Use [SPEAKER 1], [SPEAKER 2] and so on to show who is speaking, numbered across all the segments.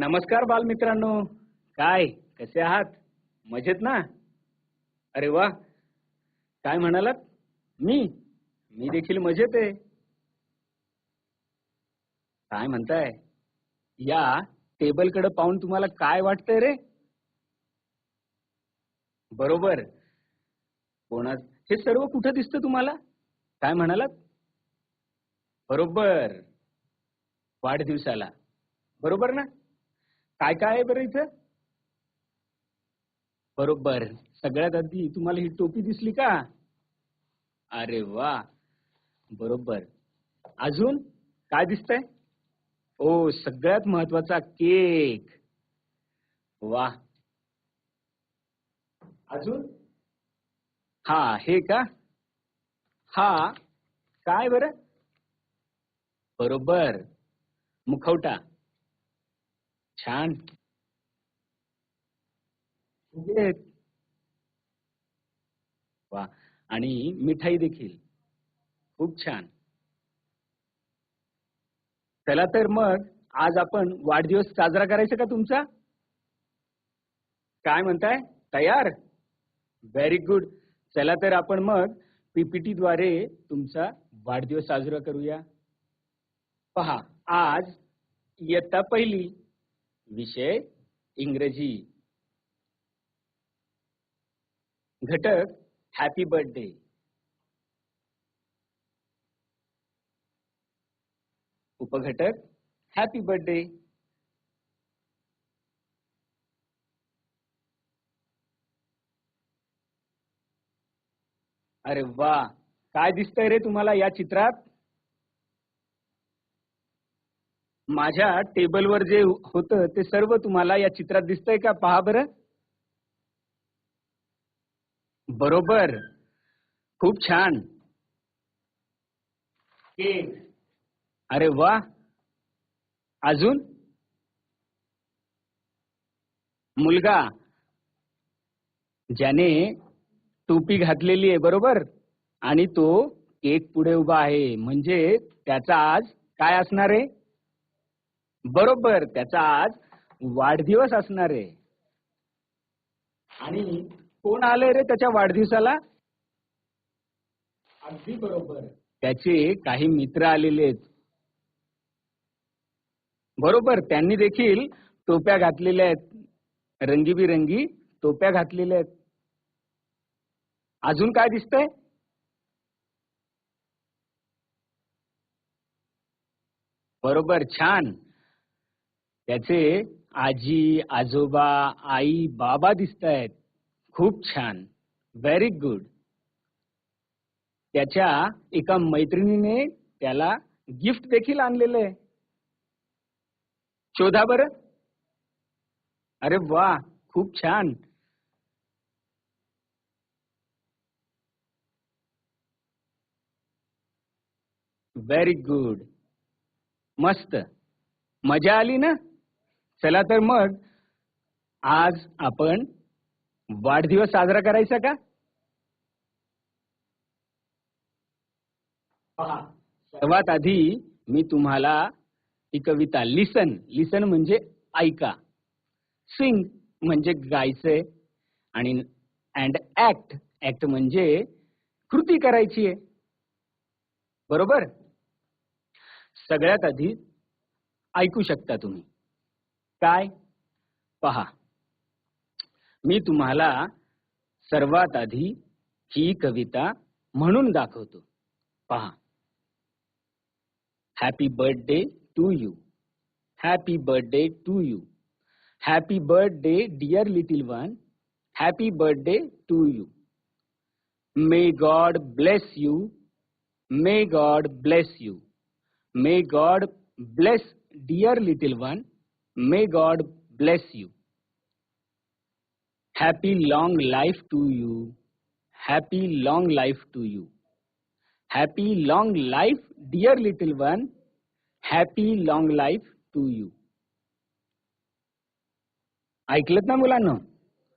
[SPEAKER 1] नमस्कार बालमित्रांनो. काय? कसे आहात? मजेत ना? अरे वा. काय म्हणालात? मी? मी देखील मजेत आहे. काय म्हणताय? या टेबलकडे पाहून तुम्हाला काय वाटतंय रे? बरोबर. कोणा हे सर्व कुठं दिसतं तुम्हाला? काय म्हणालात? बरोबर. वाढदिवसाला. बरोबर ना? काय काय आहे बरं इथं? बरोबर. सगळ्यात आधी तुम्हाला ही टोपी दिसली का? अरे वा. बरोबर. अजून? काय दिसतंय? ओ सगळ्यात महत्त्वाचा केक. वा. अजून? हा हे का? हा. काय बरं? बरोबर. मुखवटा. छान. वा. आणि मिठाई देखील. खूप छान. चला तर मग आज आपण वाढदिवस साजरा करायचा का तुमचा? काय म्हणताय? तयार? व्हेरी गुड चला तर आपण मग पीपीटी द्वारे तुमचा वाढदिवस साजरा करूया. पहा आज इयत्ता पहिली. विषय इंग्रजी. घटक हॅपी बर्थडे उपघटक हॅपी बर्थडे अरे वा काय दिसतंय रे तुम्हाला या चित्रात? माझ्या टेबलवर जे होतं ते सर्व तुम्हाला या चित्रात दिसतंय का? पहा बरं. बरोबर. खूप छान. केक अरे वा. अजून? मुलगा. ज्याने टोपी घातलेली आहे बरोबर? आणि तो केक पुढे उभा आहे. म्हणजे त्याचा आज काय असणार आहे? बरोबर त्याचा आज वाढदिवस असणार आहे. आणि कोण आले रे त्याच्या वाढदिवसाला? अगदी बरोबर. त्याचे काही मित्र आलेले आहेत. बरोबर त्यांनी देखील टोप्या घातलेल्या आहेत. रंगीबिरंगी टोप्या घातलेल्या आहेत. अजून काय दिसतंय? बरोबर छान. त्याचे आजी आजोबा आई बाबा दिसत आहेत खूप छान. व्हेरी गुड त्याच्या एका मैत्रिणीने त्याला गिफ्ट देखील आणलेलं आहे. शोधा बर. अरे वा खूप छान. व्हेरी गुड मस्त. मजा आली ना? चला तर मग आज आपण वाढदिवस साजरा करायचा का? सर्वात आधी मी तुम्हाला ही कविता लिसन लिसन म्हणजे ऐका. सिंग म्हणजे गायचंय आणि अँड ऍक्ट ऍक्ट म्हणजे कृती करायची आहे. बरोबर? सगळ्यात आधी ऐकू शकता तुम्ही. काय? पहा. मी तुम्हाला सर्वात आधी ही कविता म्हणून दाखवतो. पहा. Happy birthday to you happy birthday to you happy birthday dear little one happy birthday to you may God bless you may God bless you may God bless dear little one may God bless you Happy long life to you Happy long life to you Happy long life dear little one Happy long life to you ऐकलत ना मुलांना?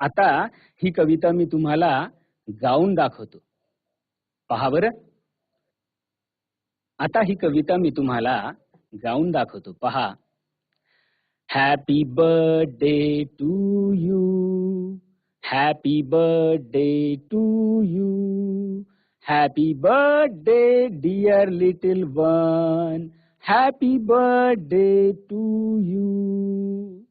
[SPEAKER 1] आता ही कविता मी तुम्हाला गाऊन दाखवतो. पहा बरं. आता ही कविता मी तुम्हाला गाऊन दाखवतो. पहा. Happy birthday to you. Happy birthday to you. Happy birthday, dear little one. Happy birthday to you.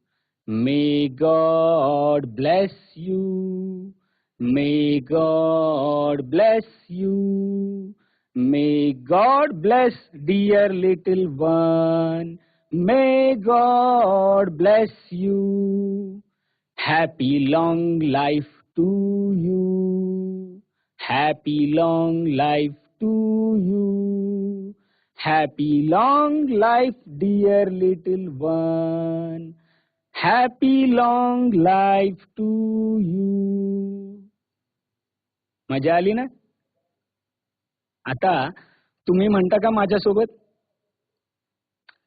[SPEAKER 1] May God bless you. May God bless you. May God bless dear little one. May God bless you happy long life to you happy long life to you happy long life dear little one happy long life to you मजा आली ना? आता तुम्ही म्हणता का माझ्यासोबत?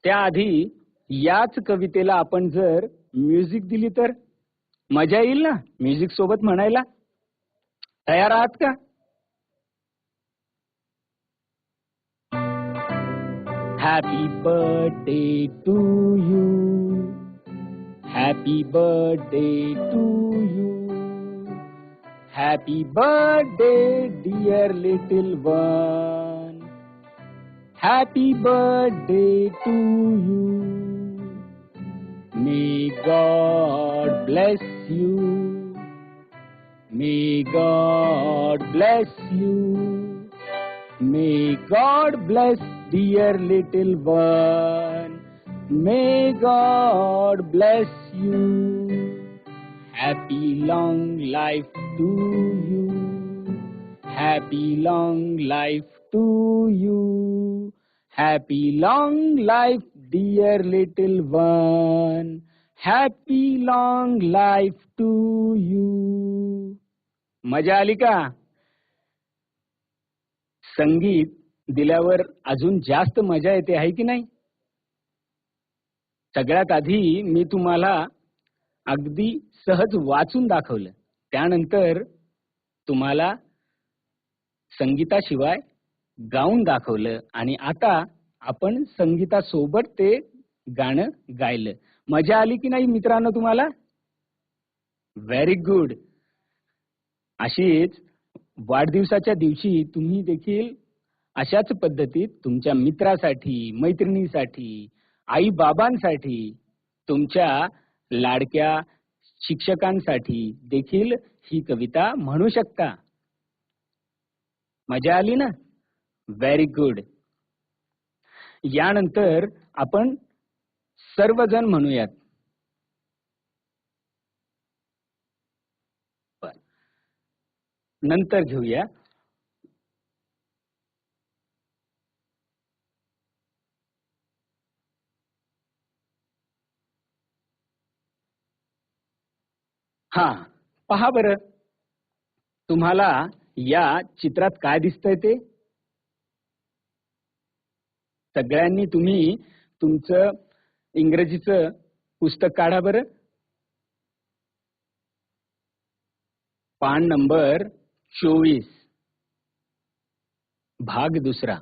[SPEAKER 1] त्याआधी याच कवितेला आपण जर म्युझिक दिली तर मजा येईल ना? म्युझिक सोबत म्हणायला? तयार आहात का? Happy birthday to you happy birthday to you happy birthday dear little one Happy birthday to you. May God bless you. May God bless you. May God bless dear little one. May God bless you. Happy long life to you. Happy long life to you. Happy long life dear little one happy long life to you मजा आली का? संगीत दिल्यावर अजून जास्त मजा येते आहे की नाही? सगळ्यात आधी मी तुम्हाला अगदी सहज वाचून दाखवलं. त्यानंतर तुम्हाला संगीताशिवाय गाऊन दाखवलं आणि आता आपण संगीतासोबत ते गाणं गायलं. मजा आली की नाही मित्रांनो तुम्हाला? व्हेरी गुड अशीच वाढदिवसाच्या दिवशी तुम्ही देखील अशाच पद्धतीत तुमच्या मित्रासाठी मैत्रिणीसाठी आई बाबांसाठी तुमच्या लाडक्या शिक्षकांसाठी देखील ही कविता म्हणू शकता. मजा आली ना? व्हेरी गुड यानंतर आपण सर्वजण म्हणूयात. नंतर घेऊया. हा पहा बरं. तुम्हाला या चित्रात काय दिसतंय ते? सगळ्यांनी तुम्ही तुमचं इंग्रजीचं पुस्तक काढा बरं. पान नंबर चोवीस. भाग दुसरा.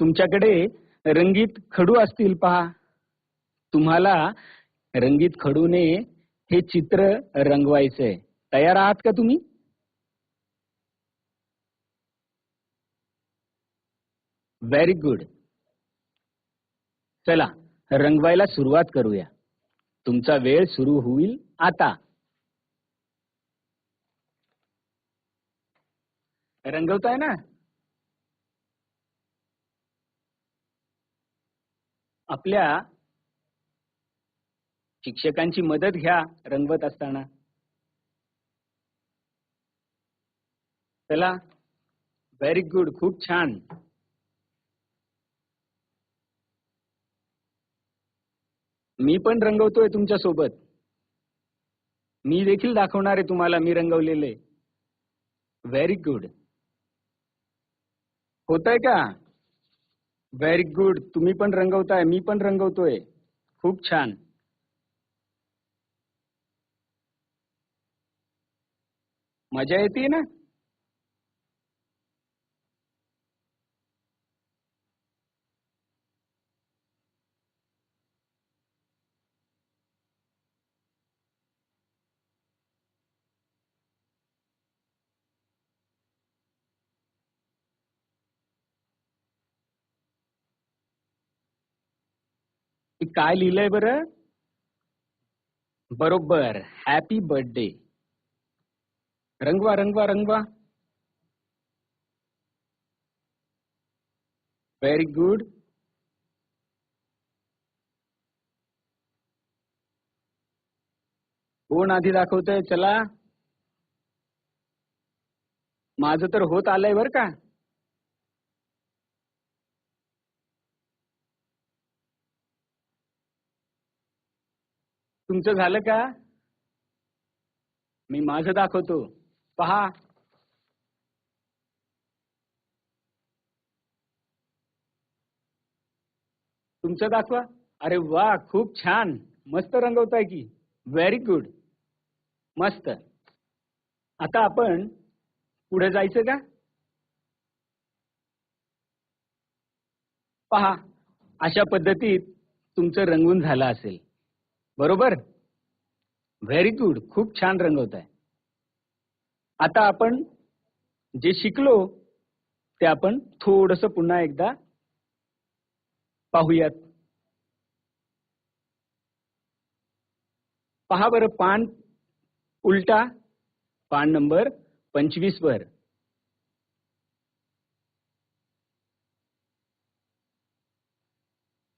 [SPEAKER 1] तुमच्याकडे रंगीत खडू असतील पहा. तुम्हाला रंगीत खडूने हे चित्र रंगवायचंय. तयार आहात का तुम्ही? व्हेरी गुड चला रंगवायला सुरुवात करूया. तुमचा वेळ सुरू होईल आता. रंगवताय ना? आपल्या शिक्षकांची मदत घ्या रंगवत असताना. चला. व्हेरी गुड खूप छान. मी पण रंगवतोय तुमच्यासोबत. मी देखील दाखवणार आहे तुम्हाला मी रंगवलेले. व्हेरी गुड होतंय का? व्हेरी गुड तुम्ही पण रंगवताय मी पण रंगवतोय. खूप छान. मजा येते ना? काय लिहिलंय बरं? बरोबर. हॅपी बर्थडे रंगवा रंगवा रंगवा. व्हेरी गुड कोण आधी दाखवतय? चला. माझं तर होत आलंय बर का? तुमचं झालं का? मी माझं दाखवतो. पहा. तुमचं दाखवा. अरे वा खूप छान. मस्त रंगवताय की. व्हेरी गुड मस्त. आता आपण पुढे जायचं का? पहा. अशा पद्धतीत तुमचं रंगून झालं असेल. बरोबर? व्हेरी गुड खूप छान रंगवत आहे आता आपण जे शिकलो ते आपण थोडस पुन्हा एकदा पाहूयात. पहा बरं पान उलटा. पान नंबर पंचवीस वर.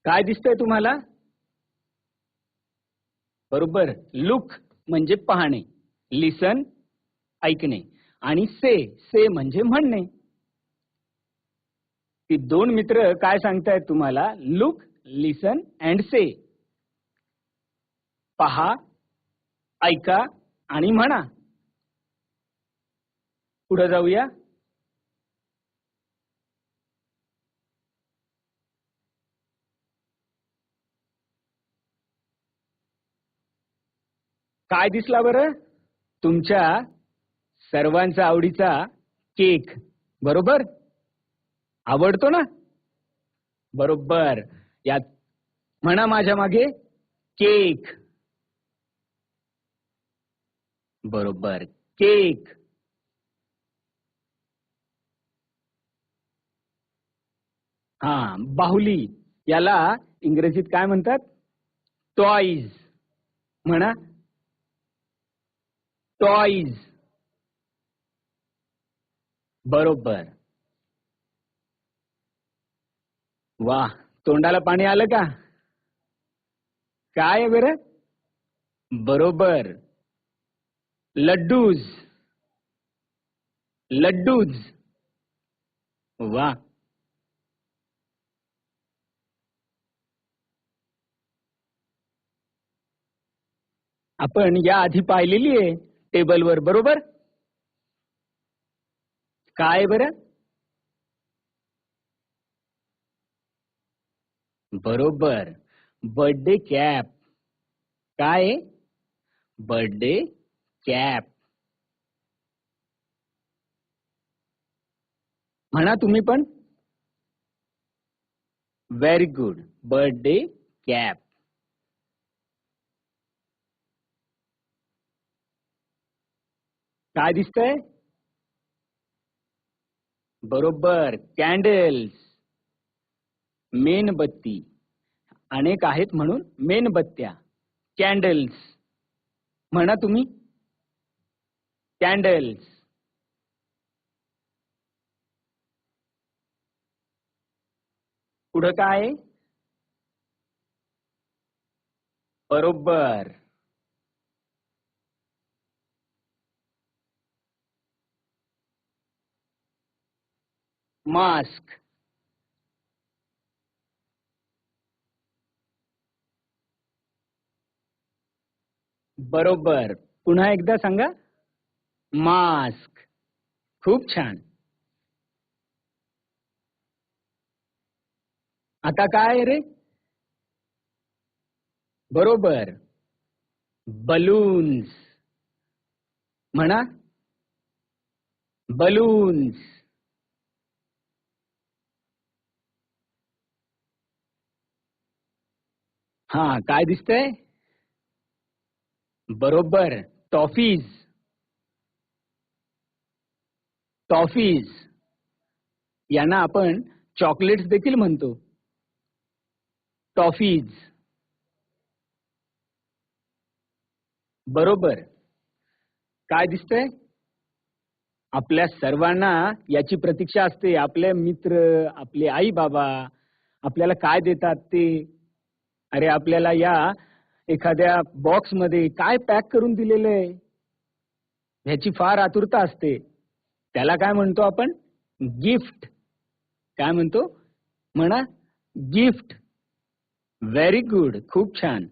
[SPEAKER 1] काय दिसतंय तुम्हाला? बरोबर. लुक म्हणजे पाहणे. लिसन ऐकणे. आणि से से म्हणजे म्हणणे. ती दोन मित्र काय सांगतायत तुम्हाला? Look listen and say. पहा ऐका आणि म्हणा. पुढे जाऊया. काय दिसला बरं? तुमच्या सर्वांचा आवडीचा केक. बरोबर? आवडतो ना? बरोबर. यात म्हणा माझ्या मागे केक. बरोबर. केक. हा बाहुली. याला इंग्रजीत काय म्हणतात? टॉईज. म्हणा. टॉईज बरोबर. वा तोंडाला पाणी आलं का? काय बरं? बरोबर. लड्डूज. लड्डूज. वा आपण या आधी पाहिलेली आहे. टेबलवर बरोबर? काय बरं? बरोबर. Birthday cap. काय बर्थडे कॅप. म्हणा तुम्ही पण. Very good birthday cap. काय दिसतंय? बरोबर कॅन्डल्स मेणबत्ती. अनेक आहेत म्हणून मेणबत्त्या. कॅन्डल्स म्हणा तुम्ही. कॅन्डल्स पुढं काय बरोबर. मास्क. बरोबर. पुन्हा एकदा सांगा. मास्क. खूप छान. आता काय रे? बरोबर. बलून्स. म्हणा. बलून्स. हा काय दिसतंय? बरोबर. टॉफीज टॉफीज यांना आपण चॉकलेट्स देखील म्हणतो. टॉफीज बरोबर. काय दिसतंय? आपल्या सर्वांना याची प्रतीक्षा असते. आपले मित्र आपले आई बाबा आपल्याला काय देतात ते? अरे आपल्याला या एखाद्या बॉक्समध्ये काय पॅक करून दिलेलं आहे? ह्याची फार आतुरता असते. त्याला काय म्हणतो आपण? गिफ्ट. काय म्हणतो? म्हणा गिफ्ट. व्हेरी गुड खूप छान.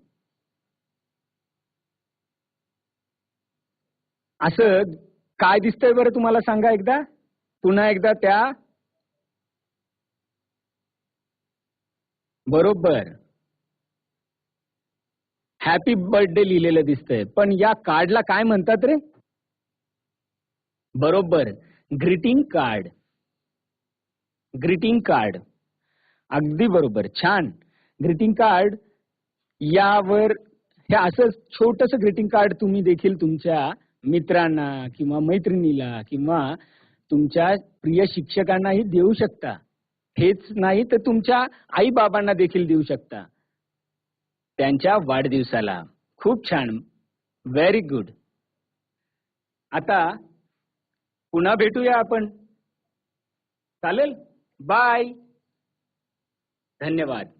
[SPEAKER 1] असं काय दिसतंय बरं तुम्हाला सांगा एकदा? पुन्हा एकदा त्या. बरोबर. हॅपी बर्थडे लिहिलेलं दिसतंय. पण या कार्डला काय म्हणतात रे? बरोबर. ग्रीटिंग कार्ड ग्रीटिंग कार्ड अगदी बरोबर. छान. ग्रीटिंग कार्ड यावर हे असं छोटस ग्रीटिंग कार्ड तुम्ही देखील तुमच्या मित्रांना किंवा मैत्रिणीला किंवा तुमच्या प्रिय शिक्षकांनाही देऊ शकता. हेच नाही तर तुमच्या आई बाबांना देखील देऊ शकता. त्यांच्या वाढदिवसाला. खूप छान. व्हेरी गुड आता पुन्हा भेटूया आपण. चालेल? बाय धन्यवाद.